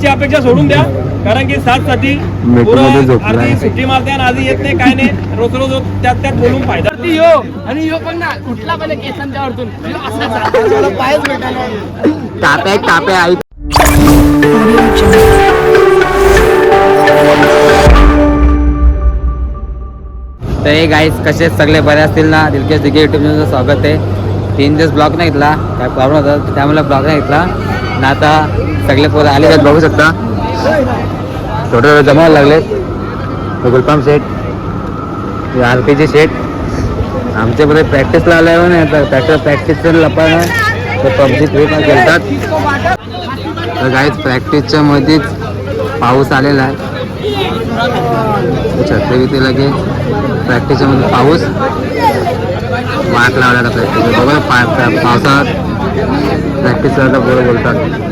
ची अपेक्षा सोडून द्या कारण की सात साथी मेट्रोमध्ये पोरं झोपलाय. अर्धी सुट्टी मारते आणि आधी येत नाही काय नाही रोज रोज त्यात त्यात बोलून फायदा. यो आणि यो पण ना कुठला पण केसन असा पायच भेटायला टाप्या टाप्या आई. तर हे गाईस कसे सगळे? बरे असतील ना? दिलकेश दिघे युट्यूब चॅनलचं स्वागत आहे. तीन दिवस ब्लॉक नाही घेतला काय प्रॉब्लेम होता त्यामुळे ब्लॉक नाही घेतला. ना आता सगळे पोरं आले आहेत बघू शकता. थोडं थोडे जमायला लागले गुलपाम set R P G set आमच्यामध्ये मध्ये प्रॅक्टिसला आल्यावर नाही तर प्रॅक्टिस प्रॅक्टिस तर लपा तर पबजी फ्री पण खेळतात. तर काहीच प्रॅक्टिसच्या मध्येच पाऊस आलेला आहे. छत्री लगे प्रॅक्टिसच्या मध्ये पाऊस. वाट प्रयत्न करतो बघा पा पावसात प्रॅक्टिस करायला बरोबर बोलतात.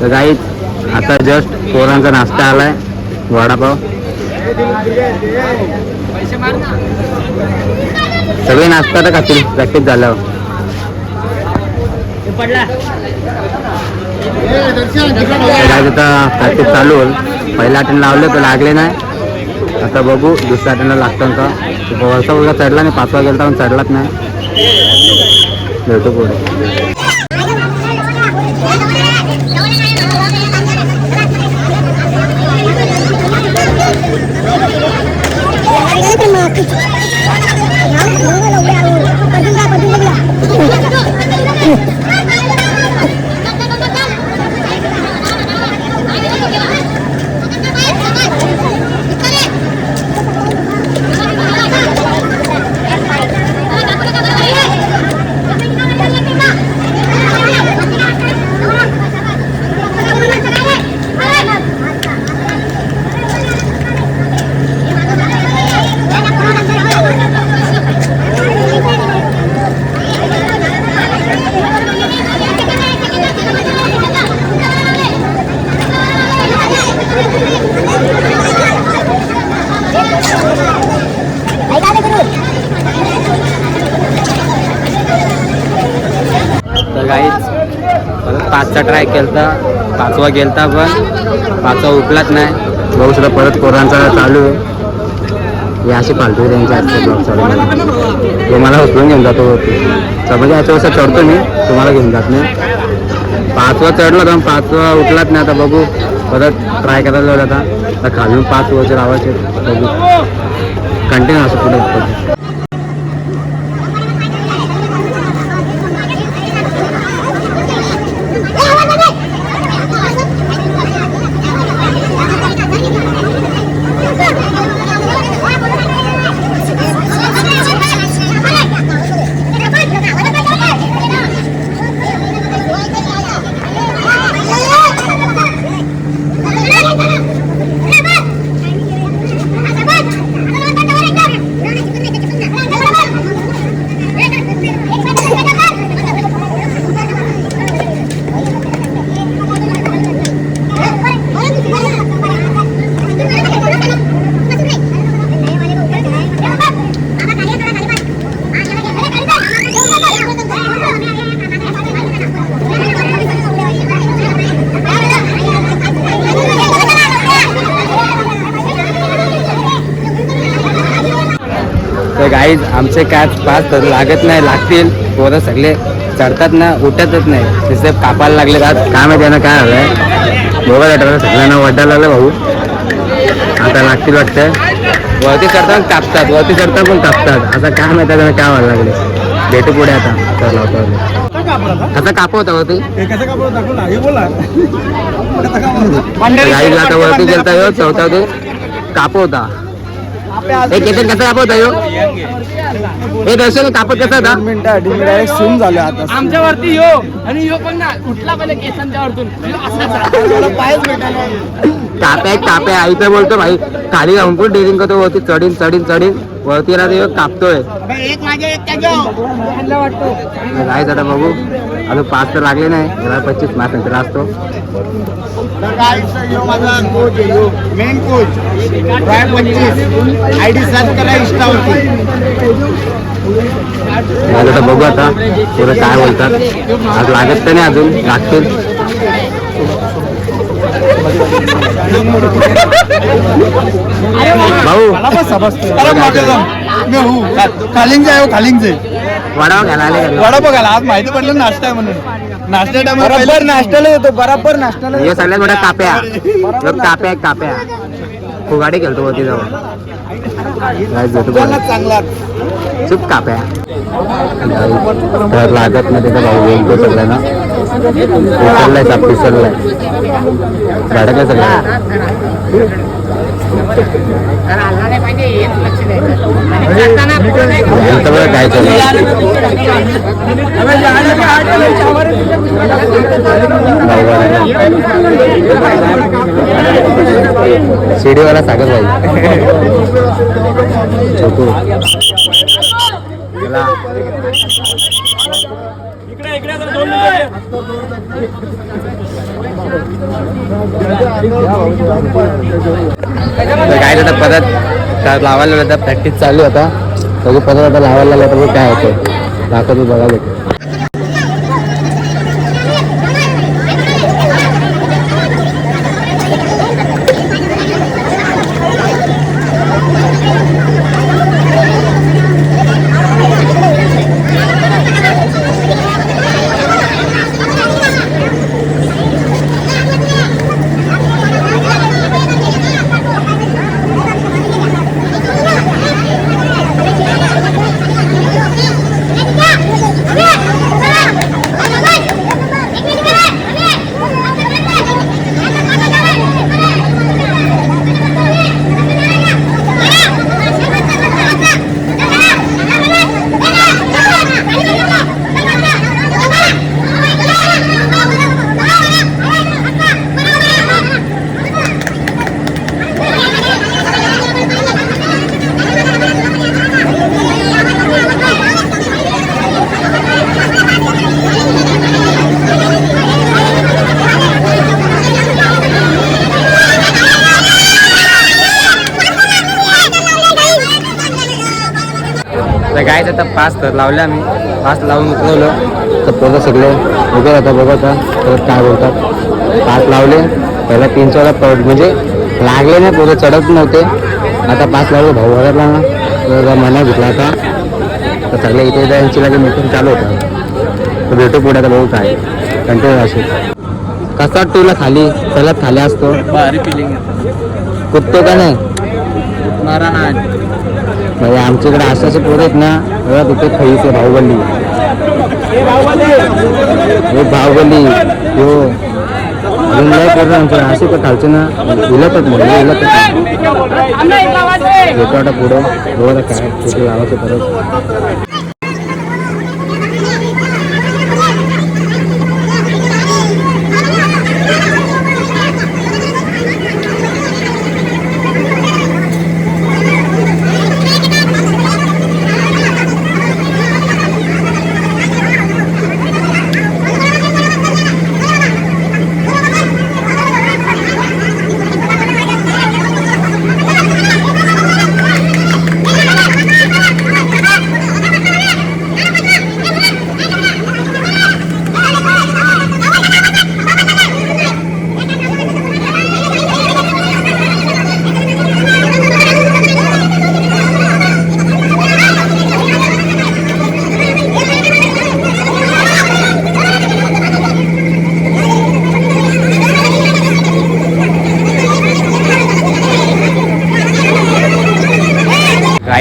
तर काही आता जस्ट पोरांचा नाश्ता आलाय. वडापाव. सगळे नाश्ता तर खातील प्रॅक्टिस झाल्यावर. काय आता प्रॅक्टिस चालू होईल. पहिला अटेंड लावले तर लागले नाही. आता बघू दुसऱ्या अटेंडला लागतं का? वरचा मुलगा चढला नाही पाचवा गेला तर चढलाच नाही. भेटू पुढे. तर काहीच परत पाचचा ट्राय केलता. पाचवा गेलता पण. पाचवा उठलाच नाही. बघू सुद्धा परत पोरांचा चालू आहे. हे असे पालतो त्यांच्या असते ब्लॉग चालू मला उचलून घेऊन जातो तर म्हणजे याच्या वर्षात चढतो मी तुम्हाला घेऊन जात नाही. पाचवा चढला तर पाचवा उठलाच नाही. आता बघू. परत ट्राय करायला जाऊ आता. आता खालून पाच वरचे लावायचे. बघू. असं पुढे आमचे काय पाच तर लागत नाही लागतील. पोरं सगळे चढतात ना उठतच नाही. नुसते कापायला लागले आज काय माहिती ना काय हवंय बघा वाटलं सगळ्यांना वड्डायला लागलं भाऊ. आता लागतील वाटतं. वरती चढतात कापतात वरती चढतात पण कापतात आता काय माहिती त्यांना काय व्हायला लागले. भेटू पुढे आता. तर लावतो कसा काप होता वरती? गाईला आता वरती गेलता चौथा ते. काप होता. एक केतन कसा काप हे दर्शन कापत कसा होता डायरेक्ट सून झालं आता. आमच्या वरती यो. आणि यो पण ना पहिले केसांच्या वरतून. यो असाचा पायच भेटायला आई तर बोलतो भाई खाली जाऊन पण डेरिंग करतो वरती चढीन चढीन चढीन. वरती ना ते कापतोय. काय आता बघू. अजून पाच तर लागले नाही. जरा पच्चीस मास नंतर असतो. Main coach I D search करा इंस्टावरती माझं तर बघू आता पुढे काय बोलतात. आज लागत तर नाही अजून लागतील. भाऊ. खालिंगचे आहे खालिंगचे. वडाव का? वडा बघायला आज माहिती पडलं नाश्ता आहे म्हणून. नाश्ता टाइम बरोबर नाश्त्याला येतो बरोबर नाश्त्याला हे सगळ्यात मोठ्या काप्या. ह्यो काप्या. काप्या फुगाडी खेळतो वरती जाऊन. चुप काप्या तर लागत नाही तिथं भाऊ बोलतो सगळ्यांना. पिसरलाय साप पिसरलाय धडकलं सगळं. यांचं बघा काय चालू शिडीवाला सागर भाई. छोटू गेला. इकडे इकडे जरा दोन मिनिटं. तर काय आता परत लावायला तर प्रॅक्टिस चालू आता. तरी परत आता लावायला लागलं तर काय होतं. दाखवतो बघा भेटू तर काय आता पाच तर लावले आम्ही. पाच लावून उतरवलं. तर पोरं सगळे उभे राहतात बघत परत काय बोलतात. पाच लावले. पहिला तीन चौदा पड म्हणजे लागले नाही पोरं चढत नव्हते. आता पाच लावले भाऊ वगैरे ना तर मना घेतला आता. तर सगळे इथे यांची लगे मीटिंग चालू होतं. तर भेटू पुढे आता बघू काय. कंटिन्यू असे कसा टूला खाली? चला खाली असतो. भारी फिलिंग कुदतो का नाही? मारा ना म्हणजे आमच्याकडे असे असे पोरं आहेत ना बघा तिथे खैसे बाहुबली हे बाहुबली हो. अजून पोरं आमच्या असे पण खालचे ना इलतच म्हणजे येतो आता पुढं बघा काय लावायचं परत.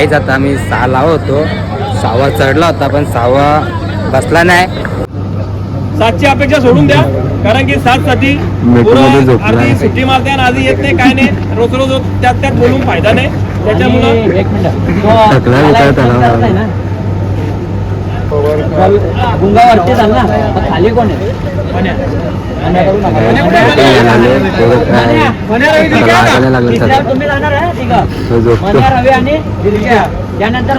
गाईज आता आम्ही सहा लावत होतो. सहावा चढला होता पण सहावा बसला नाही. सातची अपेक्षा सोडून द्या कारण की सात साठी अर्धी. सुट्टी मारते आणि आधी येत नाही काय नाही. रोज रोज त्यात त्यात बोलून फायदा नाही. त्याच्यामुळं गुंगावरती ना. खाली कोण आहे? त्यानंतर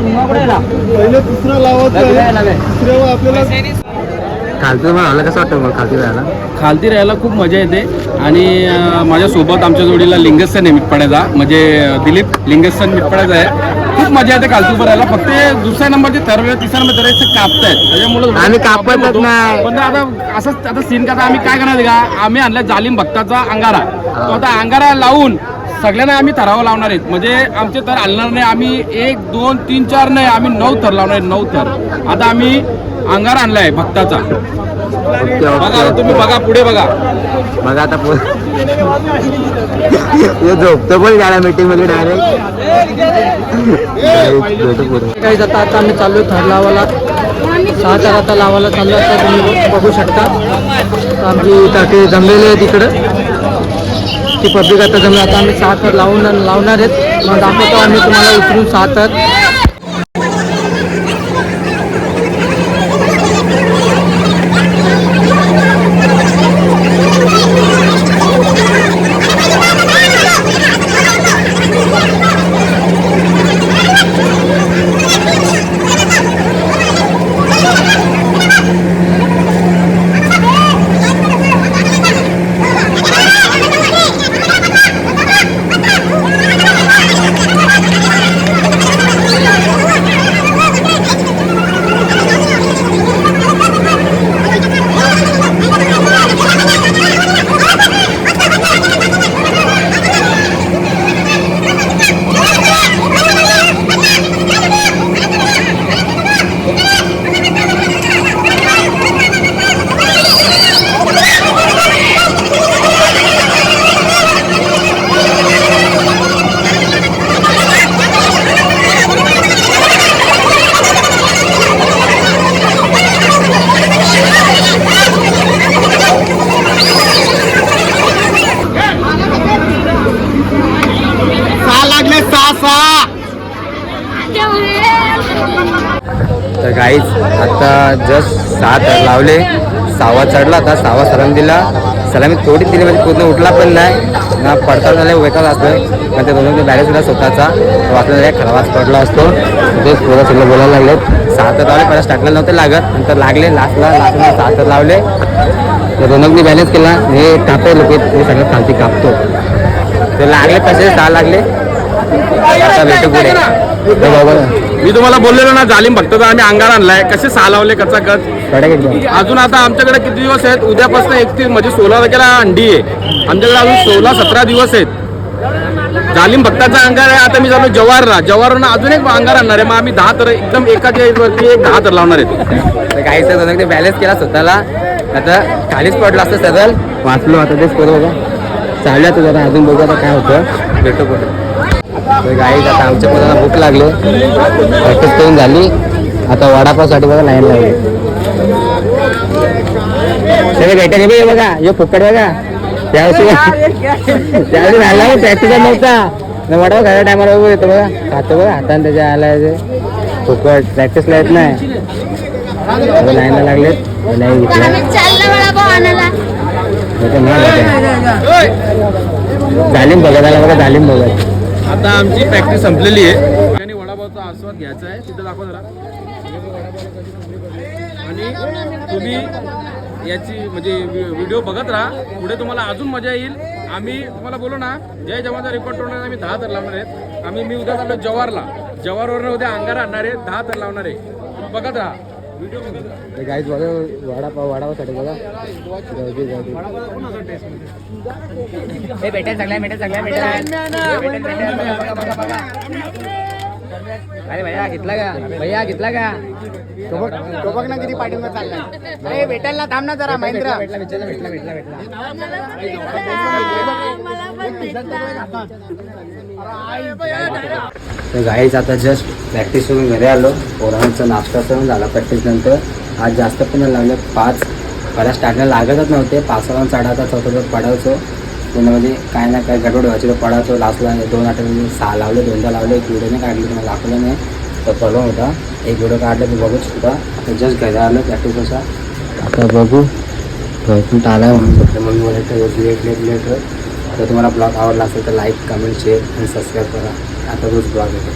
खालती आलं? कसं वाटतं मग खालती जायला खालती राहायला खूप मजा येते. आणि माझ्यासोबत आमच्या जोडीला लिंगस्थान आहे मिटपाड्याचा म्हणजे दिलीप लिंगस्थान मिटपाड्याचा आहे. खूप मजा येते खालती उभं राहायला फक्त दुसऱ्या नंबरचे ठरवलं तिसऱ्या नंबर ठरवायचं कापतायत. त्याच्यामुळे आम्ही कापतच. नाही. पण आता असंच आता सीन का आता आम्ही काय करणार आहे का? आम्ही आणलाय जालिम भक्ताचा अंगारा. तो आता अंगारा लावून सगळ्यांना आम्ही थरावं लावणार आहेत. म्हणजे आमचे थर हलणार नाही. आम्ही एक दोन तीन चार नाही. आम्ही नऊ थर लावणार आहेत. नऊ थर. आता आम्ही अंगारा आणलाय भक्ताचा. ओके तुम्ही बघा पुढे बघा. बघा आता झोपतो पण गाड्या मीटिंगमध्ये डायरेक्ट काही जाता आता आम्ही चाललो थर लावायला सहा चार आता लावायला चाललो आता तुम्ही बघू शकता. तर आमची टाके जमलेली आहे तिकडं. ती पब्लिक आता जमलं आता आम्ही सहा थर लावून लावणार आहेत. मग दाखवतो आम्ही तुम्हाला उतरून सहा थर सहा लागले सहा सहा तर गाईच आता हात तर लावले. सहावा चढला होता सहावा सलाम दिला. सलामी थोडी दिली म्हणजे पूर्ण उठला पण नाही. ना पडता झाला वेकाच असतं पण ते दोन बॅलेन्स होता स्वतःचा. तो वाचला खराबाच पडला असतो. ते पुढं सगळं बोलायला लागले. सहा तर लावले पहिला स्टार्टला नव्हते लागत. नंतर लागले लास्टला लास्टला सात तर लावले. तर दोनोंनी बॅलेन्स केला. हे कापे लोक हे सगळं खालती कापतो ते लागले कसे सहा लागले. आता भेटू पुढे. मी तुम्हाला बोललेलो ना जालिम भक्ताचा आम्ही अंगार आणलाय. कसे सहा लावले कचा. कच अजून आता आमच्याकडे किती दिवस आहेत? उद्यापासून एकतीस म्हणजे सोळा तारखेला अंडी आहे. आमच्याकडे अजून सोळा सतरा दिवस आहेत. जालिम भक्ताचा अंगार आहे. आता मी झालो जवाहरला. जवाहरला अजून एक अंगार आणणार आहे. मग आम्ही दहा तर एकदम एकाच्या वरती एक दहा तर लावणार आहेत. तर काही सर ते बॅलन्स केला स्वतःला. आता खालीच पडलं असतं सदल. वाचलो आता तेच करू बघा. चालल्या तुझं आता अजून बघू आता काय होतं. भेटू पुढे. तर गाईज आता आमच्या पोराला भूक लागली. प्रॅक्टिस करून झाली. आता वडापावसाठी बघा लाईन लागली सगळे भेटा नाही बघा. बघा. हे फुकट बघा त्यावेळेस त्यावेळेस झाला प्रॅक्टिस नव्हता. वडापाव खायच्या टायमाला बघू येतो बघा. खातो बघा हाताने त्याच्या आला फुकट. प्रॅक्टिसला येत नाही. आता लाईनला लागलेत. नाही घेतला चालला वडापाव आणायला. जालीम बघा. त्याला बघा जालीम बघा आता आमची प्रॅक्टिस संपलेली आहे. आणि वडापावचा आस्वाद घ्यायचा आहे. तिथं दाखव जरा. आणि तुम्ही याची म्हणजे व्हिडिओ बघत राहा. पुढे तुम्हाला अजून मजा येईल. आम्ही तुम्हाला बोलू ना जय जवानचा रिपोर्ट टोर्नामेंट आम्ही दहा तर लावणार आहेत. आम्ही मी उद्या चाललो जवारला जवारवरनं उद्या अंगारा आणणार आहे. दहा तर लावणार आहे. बघत राहा. राहा गाईज बघा वडापाव वडापावसाठी बघा. जाऊ दे जाऊ दे. भेटेल सगळ्या भेटेल सगळ्या भेटेल. अरे भैया घेतला का? भैया घेतला का? तो बघ तो बघ ना किती पाठिंबा चाललाय अरे भेटायला ना थांब ना जरा महेंद्र. भेटला भेटला भेटला भेटला भेटला तर गाईच आता जस्ट प्रॅक्टिस करून घरी आलो. पोरांचा नाश्ता करून झाला प्रॅक्टिस नंतर. आज जास्त पण नाही लावले पाच पहिला स्टार्टिंगला लागतच नव्हते. पाच सहा चढायचा चौथा पडायचो पुण्यामध्ये काय ना काय गडबड व्हायची. तर पडायचो लास्टला दोन आठवडे सहा लावले दोनदा लावले. एक व्हिडिओ नाही काढली तुम्हाला दाखवलं नाही. तर प्रॉब्लेम होता. एक व्हिडिओ काढला तर बघूच होता. आता जस्ट घरी आलं प्रॅक्टिस असा आता बघू. घरून आला म्हणून फक्त मम्मी बोलायचं लेट लेट लेट तर तुम्हाला ब्लॉग आवडला असेल तर लाईक कमेंट शेअर आणि सबस्क्राईब करा. आता रोज ब्लॉग येतो.